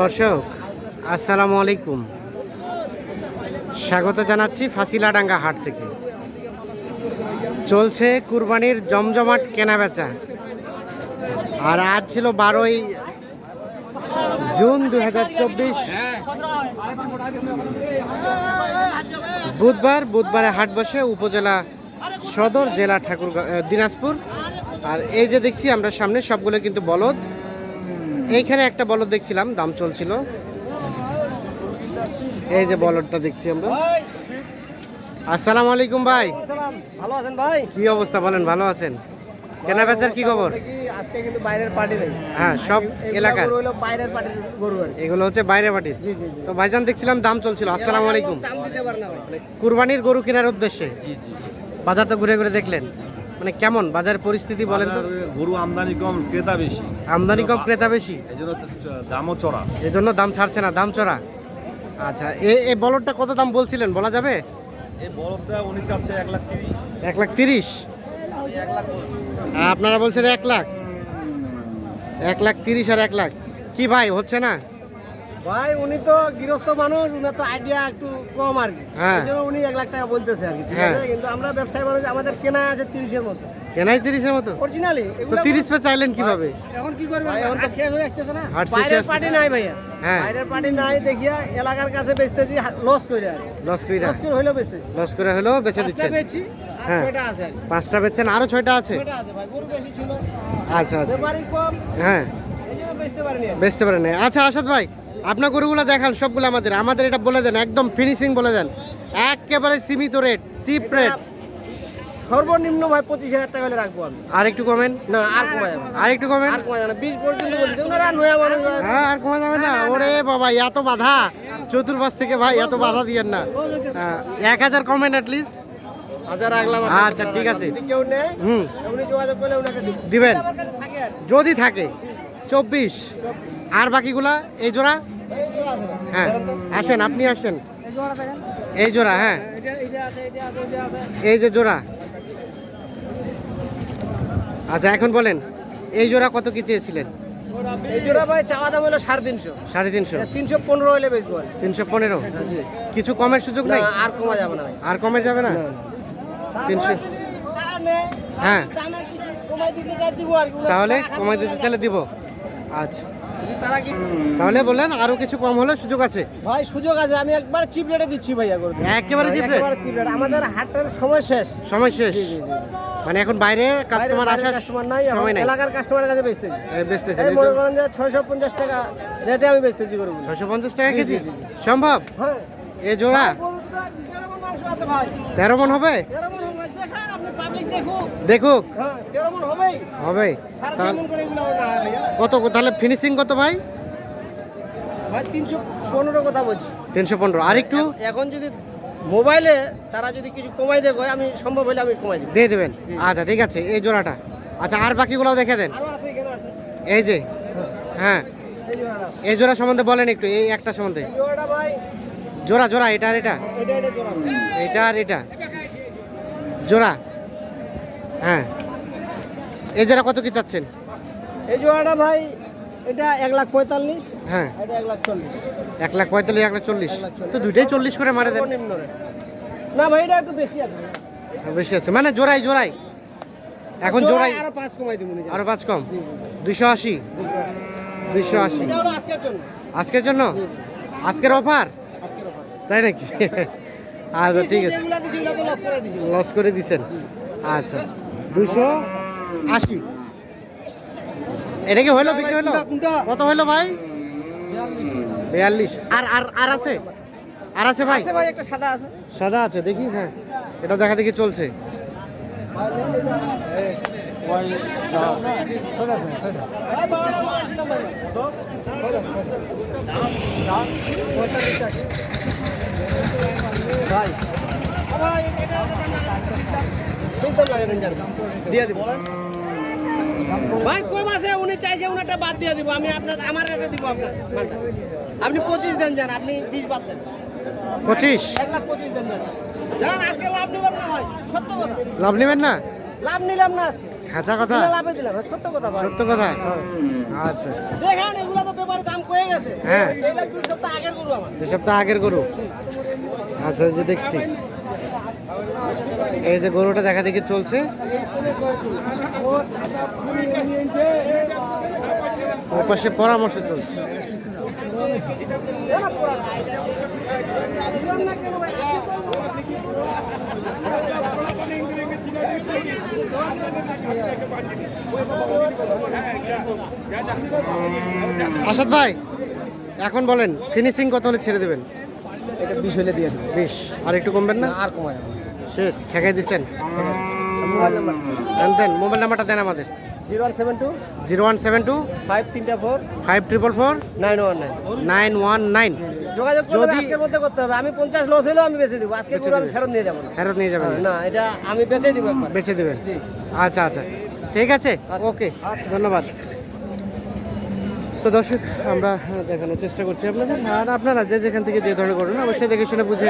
দর্শক, আসসালামু আলাইকুম। স্বাগত জানাচ্ছি ফাঁসিলাডাঙ্গা হাট থেকে। চলছে কুরবানির জমজমাট কেনাবেচা। আর আজ ছিল বারোই জুন দু হাজার চব্বিশ। বুধবার, বুধবারে হাট বসে উপজেলা সদর, জেলা ঠাকুর দিনাজপুর। আর এই যে দেখছি, আমরা সামনে সবগুলো কিন্তু বলদ। এইখানে একটা বলদ দেখছিলাম দাম চলছিল। এই যে বলদটা দেখছি আমরা। আসসালামু আলাইকুম ভাই। সালাম ভালো আছেন ভাই? কি অবস্থা বলেন ভালো আছেন? কেনা বেচার কি খবর? আজকে কিন্তু বাইরের পার্টি নেই। হ্যাঁ সব এগুলা এলাকার। হলো বাইরের পার্টির গরু এগুলো হচ্ছে বাইরে বাটির জি জি তো ভাইজান দেখছিলাম দাম চলছিল। আসসালামু আলাইকুম দাম দিতে পারে না ভাই। কুরবানির গরু কেনার উদ্দেশ্যে? বাজার তো ঘুরে ঘুরে দেখলেন। মানে কেমন বাজার পরিস্থিতি বলেন তো? গরু আমদানি কম ক্রেতা বেশি। আমদানি কম ক্রেতা বেশি? দামও চড়া। এজন্য দাম ছাড়ছে না দাম চড়া। আচ্ছা এ এই বলদটা কত দাম বলছিলেন বলা যাবে? এই বরফটা উনি চাচ্ছে এক লাখ তিরিশ। এক লাখ তিরিশ? আপনারা বলছেন এক লাখ? এক লাখ তিরিশ আর এক লাখ। কি ভাই হচ্ছে না? ভাই উনি তো গৃহস্থ মানুষ উনার তো আইডিয়া একটু কম আর কি। হ্যাঁ। উনি এক লাখ টাকা বলতেছে আর কি ঠিক হ্যাঁ। আছে? কিন্তু আমরা ব্যবসায়ী মানুষ আমাদের কেনা আছে তিরিশের মতো। কেনাই তিরিশের মতো? অরিজিনালি তো তিরিশ পে চাইলেন কীভাবে? এখন কি করবেন? এখন তো শেষ হয়ে আসতেছে না? বাইরের পার্টি নাই ভাইয়া। হ্যাঁ। বাইরের পার্টি নাই দেখিয়া এলাকার কাছে বেচতেছি লস করে আর লস কইরা। লস করে হইলেও বেচতেছি। লস করে হলেও বেচে দিচ্ছেন। বেচছি। ছয়টা আছে পাঁচটা বেচছেন আরও ছয়টা আছে? ছয়টা আছে ভাই গরু বেশি ছিল। আচ্ছা আচ্ছা। ব্যাপারই কম। হ্যাঁ। বেচতে পারিনি। বেচতে পারেন আচ্ছা আসাদ ভাই আপনার গরুগুলো দেখান সবগুলো আমাদের। আমাদের এটা বলে দেন একদম ফিনিশিং বলে দেন। একেবারে সীমিত রেট চিপ রেট সর্বনিম্ন ভাই পঁচিশ হাজার টাকা হলে রাখব আমি। আর একটু কমেন। না আর কমা যাবে আর একটু কমেন। আর কমা যাবে বিশ পর্যন্ত বলছে ওনারা নয়া মানুষ হ্যাঁ আর কমা যাবে না। ওরে বাবা এত বাধা। চতুর্পাশ থেকে ভাই এত বাধা দিয়েন না। এক হাজার কমেন অ্যাটলিস্ট হাজার রাখলাম আচ্ছা, ঠিক আছে। কেউ হুম। উনি যোগাযোগ করলে ওনাকে দিবেন। যদি থাকে চব্বিশ। আর বাকিগুলা? এই জোড়া? হ্যাঁ। আসেন আপনি আসেন। এই জোড়া হ্যাঁ। এই যে জোড়া। আচ্ছা এখন বলেন এই জোড়া কত কি চেয়েছিলেন? এই জোড়া ভাই চাওয়া দাম হলো সাড়ে তিনশো। সাড়ে তিনশো। তিনশো পনেরো হলে বেচবো তিনশো পনেরো? কিছু কমের সুযোগ নেই? আর কমা যাবে না আর কমে যাবে না? তিনশো। হ্যাঁ। তাহলে কমাই দিতে চাইলে দিব। আচ্ছা। তারা কি তাহলে বললেন আরও কিছু কম হলে সুযোগ আছে। ভাই সুযোগ আছে। আমি একবার চিপ রেটে দিচ্ছি ভাইয়া করে একেবারে চিপ রেট আমাদের হাটের সময় শেষ। সময় শেষ। মানে এখন বাইরে কাস্টমার আসার কাস্টমার নাই সময় নাই। এলাকার কাস্টমারের কাছে বেচতেছি বেচতেছে এই মনে করেন যে ছয়শো পঞ্চাশ টাকা রেটে আমি বেচতেছি ছশো পঞ্চাশ টাকা কেজি? সম্ভব? হ্যাঁ। এ জোড়া? তেরো মন হবে? তেরো মণ হবে দেখান আপনি পাবলিক দেখুক। হ্যাঁ হবে। কত তাহলে ফিনিশিং কত ভাই? তিনশো পনেরো কথা বলছি। তিনশো পনেরো। আর একটু? এখন যদি মোবাইলে তারা যদি কিছু কমাই দেয় আমি সম্ভব হলে আমি কমাই দিব। দিয়ে দেবেন? আচ্ছা ঠিক আছে এই জোড়াটা। আচ্ছা আর বাকিগুলোও দেখে দেন। এই যে হ্যাঁ। এই জোড়া সম্বন্ধে বলেন একটু এই একটা সম্বন্ধে। ভাই জোড়া জোড়া এটা আর এটা। এটা আর এটা? জোড়া। হ্যাঁ। এই জোড়া কত কি চাচ্ছেন? এই জোড়াটা ভাই এটা এক লাখ পঁয়তাল্লিশ হ্যাঁ। এটা এক লাখ চল্লিশ। এক লাখ পঁয়তাল্লিশ এক লাখ চল্লিশ। তো দুইটাই চল্লিশ করে মারে দেন। না ভাই এটা একটু বেশি আছে। বেশি আছে। মানে জোড়াই জোড়াই। এখন জোড়াই আরও পাঁচ কমাই দিব আরও পাঁচ কম? দুইশো আশি? দুইশো আশি। আজকের জন্য। আজকের অফার? তাই নাকি? আচ্ছা ঠিক আছে। লস করে দিছেন। আচ্ছা। দুশো আশি। এটা কি হইল? বিক্রি হইল? কত হইল ভাই? বিয়াল্লিশ। আর আর আর আছে? আর আছে ভাই? ভাই একটা সাদা আছে। সাদা আছে দেখি হ্যাঁ। এটা দেখা দেখি চলছে। ভাই দাম লাগে দেন জান। দিয়ে দিব। ভাই কম আছে উনি চাইছে উনারটা বাদ দিয়ে দিব। আমি আপনার আমার একটা দিব আপনার মালটা। আপনি পঁচিশ দেন যান আপনি বিশ বাদ দেন। পঁচিশ? এক লাখ পঁচিশ দেন যান। জান আজকে লাভ নিবেন না ভাই সত্য কথা। লাভ নেবেন না? লাভ নিলাম না আজকে। কথা? বিনা লাভে দিলাম সত্য কথা ভাই। সত্য কথা? আচ্ছা। দেখেন এগুলো তো ব্যাপারে দাম গেছে। হ্যাঁ। দুই সপ্তাহ আগের গরু আমার। সপ্তাহ আগের গরু। আচ্ছা যে দেখছি। এই যে গরুটা দেখা দেখি চলছে। পাশে পরামর্শ চলছে। আসাদ ভাই এখন বলেন ফিনিশিং কত হলে ছেড়ে দেবেন? এটা বিষ হলে দিয়ে দেবো। বেশ আর একটু কমবেন না? আর কমা যাবে শেষ ঠেকাই দিচ্ছেন? মোবাইল নাম্বার দেন মোবাইল নাম্বারটা দেন আমাদের। Zero one seven two zero one seven two five তিনটা four five triple four nine one nine. Nine one nine. যোগাযোগ করলে যদি- আজকের মধ্যে করতে হবে। আমি পঞ্চাশ লস হলেও আমি বেঁচে দিব। আজকে গরু আমি ফেরত নিয়ে যাব না। ফেরত নিয়ে যাবেন। না এটা আমি বেঁচে দিব দেবেন। আচ্ছা আচ্ছা। ঠিক আছে? ওকে ধন্যবাদ। তো দর্শক আমরা দেখানোর চেষ্টা করছি আপনাদের। আর আপনারা যে যেখান থেকে যে ধরনের করুন অবশ্যই দেখে শুনে বুঝে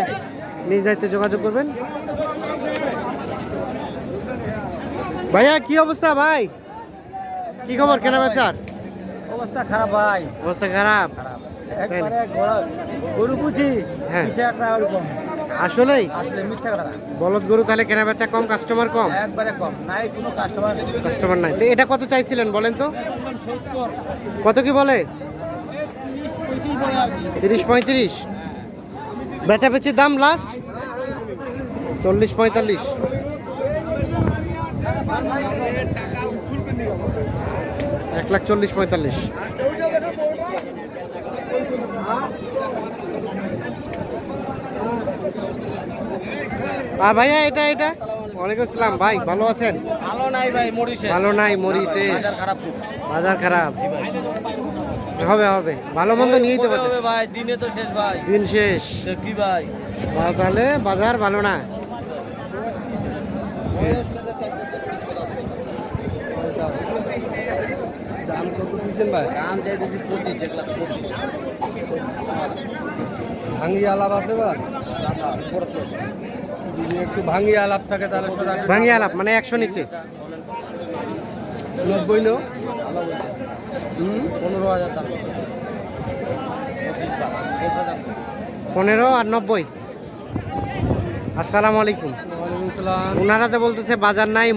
নিজ দায়িত্বে যোগাযোগ করবেন। ভাইয়া কি অবস্থা ভাই? কি খবর কেনা বেচার? অবস্থা খারাপ ভাই। অবস্থা খারাপ? একবারে গরু বুঝি হ্যাঁ। আসলে মিথ্যা কথা বলদ গরু তাহলে কেনা বেচা কম কাস্টমার কম? একবারে কম। নাই কোনো কাস্টমার কাস্টমার নাই। তো এটা কত চাইছিলেন বলেন তো? কত কি বলে? তিরিশ পঁয়ত্রিশ। বেচাবেচির দাম লাস্ট চল্লিশ পঁয়তাল্লিশ। এক লাখ চল্লিশ পঁয়তাল্লিশ। ভাইয়া এটা এটা? ওয়ালাইকুম আসসালাম। ভাই ভালো আছেন? ভালো নাই ভাই মরিছে। ভালো নাই মরিছে। বাজার খারাপ বাজার খারাপ। হবে হবে। ভালো মন্দ নিয়েই তো হবে ভাই দিনে তো শেষ ভাই। দিন শেষ। কি ভাই। তাহলে বাজার ভালো না। দাম কত দিচ্ছেন ভাই? দাম পঁচিশ এক লাখ পঁচিশ। ভাঙ্গি আলাপ আছে বা যদি একটু ভাঙ্গি আলাপ থাকে তাহলে সরাসরি ভাঙি আলাপ মানে একশো নিচে। নব্বই নো? পনেরো হাজার দাম। পনেরো আর নব্বই। আসসালামু আলাইকুম। ওনারা তো বলতেছে বাজার নাই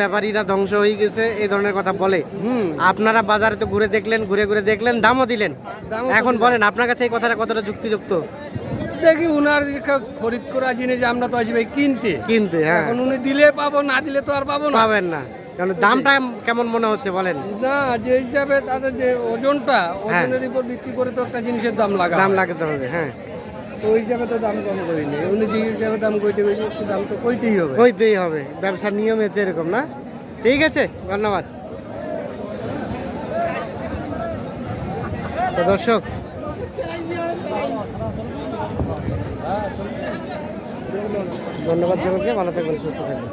ব্যাপারীরা ধ্বংস হয়ে গেছে এই ধরনের কথা বলে। আপনারা বাজারে তো ঘুরে দেখলেন ঘুরে ঘুরে দেখলেন দামও দিলেন। এখন বলেন আপনার কাছে এই কথাটা কতটা যুক্তিযুক্ত? দেখি উনার খরিদ করা জিনিস আমরা তো আসবে কিনতে। কিনতে হ্যাঁ। এখন উনি দিলে পাবো না দিলে তো আর পাবো না। পাবেন না। কারণ দামটা কেমন মনে হচ্ছে বলেন? না যে হিসাবে তাদের যে ওজনটা ওজনের উপর ভিত্তি করে তো একটা জিনিসের দাম লাগা দাম লাগাতে হবে হ্যাঁ। তো ওই হিসাবে তো দাম কম করিনি। উনি যে হিসাবে দাম কইতে গেছে, একটু দাম তো কইতেই হবে। হইতেই হবে। ব্যবসার নিয়ম হচ্ছে এরকম, না? ঠিক আছে, ধন্যবাদ। দর্শক, ধন্যবাদ সকলকে, ভালো থাকবেন, সুস্থ থাকবেন।